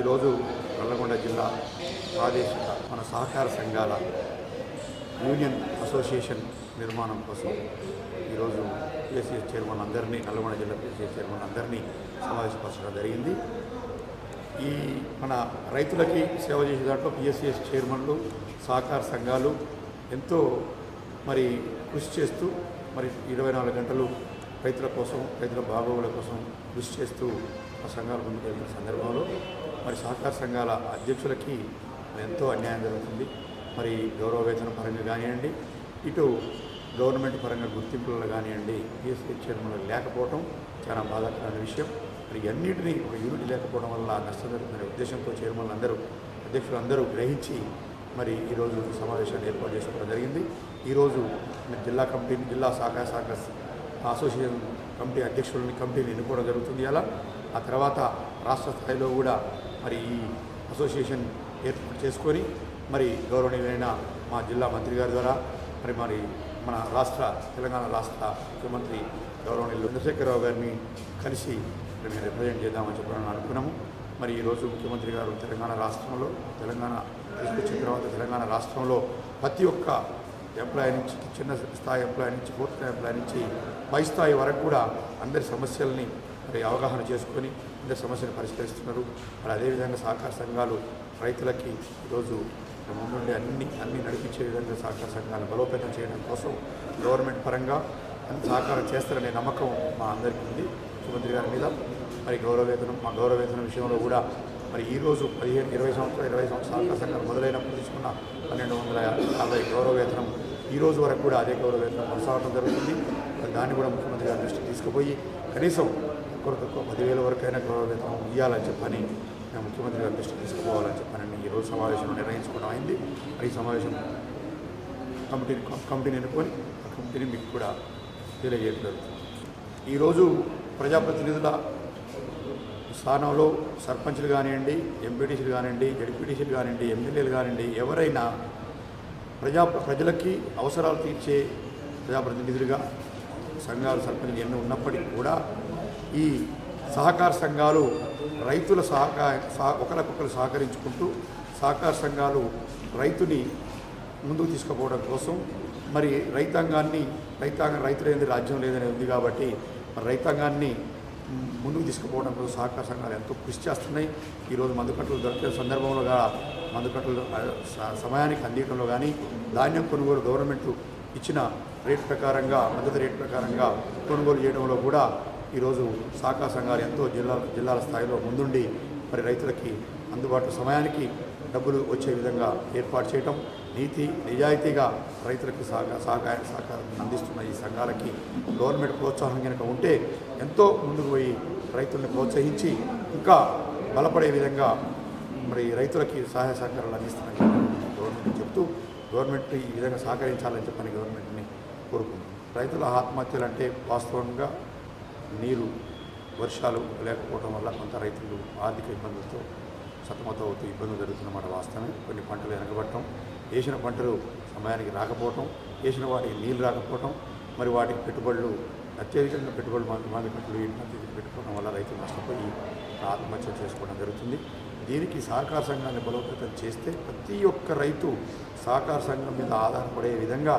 ఈరోజు నల్లగొండ జిల్లా ప్రాదేశిక మన సహకార సంఘాల యూనియన్ అసోసియేషన్ నిర్మాణం కోసం ఈరోజు కేసీఎస్ చైర్మన్ అందరినీ నల్లగొండ జిల్లా కేసీఎస్ చైర్మన్ అందరినీ సమావేశపరచడం జరిగింది. ఈ మన రైతులకి సేవ చేసే దాంట్లో పిఎస్సిఎస్ చైర్మన్లు సహకార సంఘాలు ఎంతో మరి కృషి చేస్తూ మరి ఇరవై నాలుగు గంటలు రైతుల కోసం రైతుల బాగోగుల కోసం కృషి చేస్తూ ఆ సంఘాలు ముందుకు వెళ్తున్న సందర్భంలో మరి సహకార సంఘాల అధ్యక్షులకి ఎంతో అన్యాయం జరుగుతుంది. మరి గౌరవ వేతన పరంగా కానివ్వండి ఇటు గవర్నమెంట్ పరంగా గుర్తింపులలో కానివ్వండి పిఎస్సీ చైర్మన్లు లేకపోవడం చాలా బాధాకరమైన విషయం. మరి అన్నింటినీ ఒక యూనిట్ లేకపోవడం వల్ల నష్టం జరుగుతున్న ఉద్దేశంతో చైర్మన్లు అందరూ అధ్యక్షులు అందరూ గ్రహించి మరి ఈరోజు సమావేశాన్ని ఏర్పాటు చేసుకోవడం జరిగింది. ఈరోజు జిల్లా కమిటీ జిల్లా సహకార సహకార అసోసియేషన్ కమిటీ అధ్యక్షులని కమిటీని ఎన్నుకోవడం జరుగుతుంది. అలా ఆ తర్వాత రాష్ట్ర స్థాయిలో కూడా మరి ఈ అసోసియేషన్ ఏర్పాటు చేసుకొని మరి గౌరవనీయులైన మా జిల్లా మంత్రి గారి ద్వారా మరి మరి మన రాష్ట్ర తెలంగాణ రాష్ట్ర ముఖ్యమంత్రి గౌరవనీయులు చంద్రశేఖరరావు గారిని కలిసి మరి మేము రిప్రజెంట్ చేద్దామని చెప్పడం అనుకున్నాము. మరి ఈరోజు ముఖ్యమంత్రి గారు తెలంగాణ రాష్ట్రంలో తెలంగాణ తీసుకొచ్చిన తర్వాత తెలంగాణ రాష్ట్రంలో ప్రతి ఒక్క ఎంప్లాయీ నుంచి చిన్న స్థాయి ఎంప్లాయీ నుంచి పూర్తి స్థాయి ఎంప్లాయీ నుంచి పై స్థాయి వరకు కూడా అందరి సమస్యల్ని మరి అవగాహన చేసుకొని అందరి సమస్యలు పరిష్కరిస్తున్నారు. మరి అదేవిధంగా సహకార సంఘాలు రైతులకి ఈరోజు ముందుండి అన్ని అన్ని నడిపించే విధంగా సహకార సంఘాలను బలోపేతం చేయడం కోసం గవర్నమెంట్ పరంగా అన్ని సహకారం చేస్తారనే నమ్మకం మా అందరికీ ఉంది. ముఖ్యమంత్రి గారి మీద మరి గౌరవ వేతనం మా గౌరవ వేతనం విషయంలో కూడా మరి ఈరోజు పదిహేను ఇరవై సంవత్సరాలు ఇరవై సంవత్సరాల సహకార మొదలైనప్పుడు తీసుకున్న పన్నెండు వందల యాభై గౌరవ వేతనం ఈ రోజు వరకు కూడా అదే గౌరవ వేతనం కొనసాగడం జరుగుతుంది. దాన్ని కూడా ముఖ్యమంత్రి గారి దృష్టికి తీసుకుపోయి కనీసం తక్కువ తక్కువ పదివేల అయినా గౌరవ వేతనం ఇవ్వాలని చెప్పని మేము ముఖ్యమంత్రి గారి దృష్టికి తీసుకుపోవాలని చెప్పని ఈ రోజు సమావేశంలో నిర్ణయించుకోవడం అయింది. ఈ సమావేశం కమిటీని కమిటీని ఎన్నుకొని ఆ కమిటీని మీకు కూడా తెలియజేయడం జరుగుతుంది. ఈరోజు ప్రజాప్రతినిధుల స్థానంలో సర్పంచ్లు కానివ్వండి ఎంపీటీసీలు కానివ్వండి జడ్పీటీసీలు కానివ్వండి ఎమ్మెల్యేలు కానివ్వండి ఎవరైనా ప్రజా ప్రజలకి అవసరాలు తీర్చే ప్రజాప్రతినిధులుగా సంఘాలు సర్పంచ్లు ఎన్నో ఉన్నప్పటికీ కూడా ఈ సహకార సంఘాలు రైతుల సహకార ఒకరికొకరు సహకరించుకుంటూ సహకార సంఘాలు రైతుని ముందుకు తీసుకుపోవడం కోసం మరి రైతాంగాన్ని రైతాంగం రైతు లేని రాజ్యం లేదని ఉంది కాబట్టి మరి రైతాంగాన్ని ముందుకు తీసుకుపోవడం కోసం సహకార సంఘాలు ఎంతో కృషి చేస్తున్నాయి. ఈరోజు మందుకట్టలు దొరికే సందర్భంలో మందుకట్టలు సమయానికి అందించడంలో కానీ ధాన్యం కొనుగోలు గవర్నమెంట్ ఇచ్చిన రేట్ ప్రకారంగా మద్దతు రేట్ ప్రకారంగా కొనుగోలు చేయడంలో కూడా ఈరోజు సహకార సంఘాలు ఎంతో జిల్లా జిల్లాల స్థాయిలో ముందుండి మరి రైతులకి అందుబాటు సమయానికి డబ్బులు వచ్చే విధంగా ఏర్పాటు చేయటం నీతి నిజాయితీగా రైతులకు సహకార సహకార సహకారం అందిస్తున్న ఈ సంఘాలకి గవర్నమెంట్ ప్రోత్సాహం కనుక ఉంటే ఎంతో ముందుకు పోయి రైతుల్ని ప్రోత్సహించి ఇంకా బలపడే విధంగా మరి రైతులకి సహాయ సహకారాలు అందిస్తున్నాయి గవర్నమెంట్ చెప్తూ గవర్నమెంట్ ఈ విధంగా సహకరించాలని చెప్పని గవర్నమెంట్ని కోరుకుంటుంది రైతుల ఆత్మహత్యలు అంటే వాస్తవంగా నీరు వర్షాలు లేకపోవడం వల్ల కొంత రైతులు ఆర్థిక ఇబ్బందులతో సతమతమవుతూ ఇబ్బందులు జరుగుతున్నమాట వాస్తవమే. కొన్ని పంటలు వెనకబడటం వేసిన పంటలు సమయానికి రాకపోవటం వేసిన వాటికి నీళ్ళు రాకపోవటం మరి వాటికి పెట్టుబడులు అత్యధికంగా పెట్టుబడులు మాది మామి పంటలు పెట్టుకోవడం వల్ల రైతులు నష్టపోయి ఆత్మహత్య చేసుకోవడం జరుగుతుంది. దీనికి సహకార సంఘాన్ని బలోపేతం చేస్తే ప్రతి ఒక్క రైతు సహకార సంఘం మీద ఆధారపడే విధంగా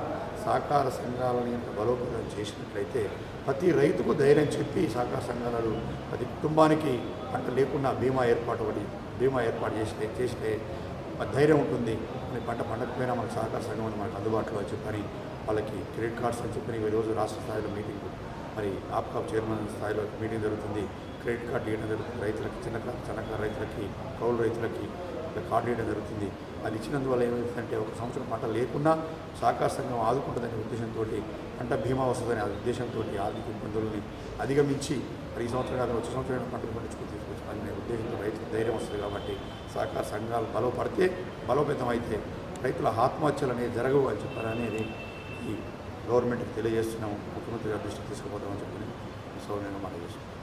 సహకార సంఘాలని కనుక బలోపేతం చేసినట్లయితే ప్రతి రైతుకు ధైర్యం చెప్పి సహకార సంఘాలు ప్రతి కుటుంబానికి పంట లేకుండా బీమా ఏర్పాటు ఒకటి బీమా ఏర్పాటు చేస్తే చేస్తే ధైర్యం ఉంటుంది. మరి పంట పండకపోయినా మనకు సహకార సంఘం అని మనకు అందుబాటులో అని చెప్పని వాళ్ళకి క్రెడిట్ కార్డ్స్ అని చెప్పని ఈరోజు రోజు రాష్ట్ర స్థాయిలో మీటింగ్ మరి ఆప్కాప్ చైర్మన్ స్థాయిలో మీటింగ్ జరుగుతుంది. క్రెడిట్ కార్డు ఇవ్వడం జరుగుతుంది. రైతులకి చిన్నకా చిన్నకారు రైతులకి కౌలు రైతులకి కార్డు ఇవ్వడం జరుగుతుంది. అది ఇచ్చినందువల్ల ఏమవుతుందంటే ఒక సంవత్సరం పంట లేకుండా సహకార సంఘం ఆదుకుంటుందనే ఉద్దేశంతో పంట బీమా వస్తుందనే ఆ ఉద్దేశంతో ఆర్థిక ఇబ్బందులని అధిగమించి మరి ఈ సంవత్సరం కాదు వచ్చే సంవత్సరం పంటలు పండించుకుని తీసుకొచ్చుకోవాలనే ఉద్దేశంతో రైతుకు ధైర్యం వస్తుంది కాబట్టి సహకార సంఘాలు బలపడితే బలోపేతం అయితే రైతుల ఆత్మహత్యలు అనేవి జరగవు అని చెప్పాలనేది ఈ గవర్నమెంట్కి తెలియజేస్తున్నాము. ముఖ్యమంత్రి గారి దృష్టికి తీసుకుపోతామని చెప్పి నేను మనం చేస్తున్నాం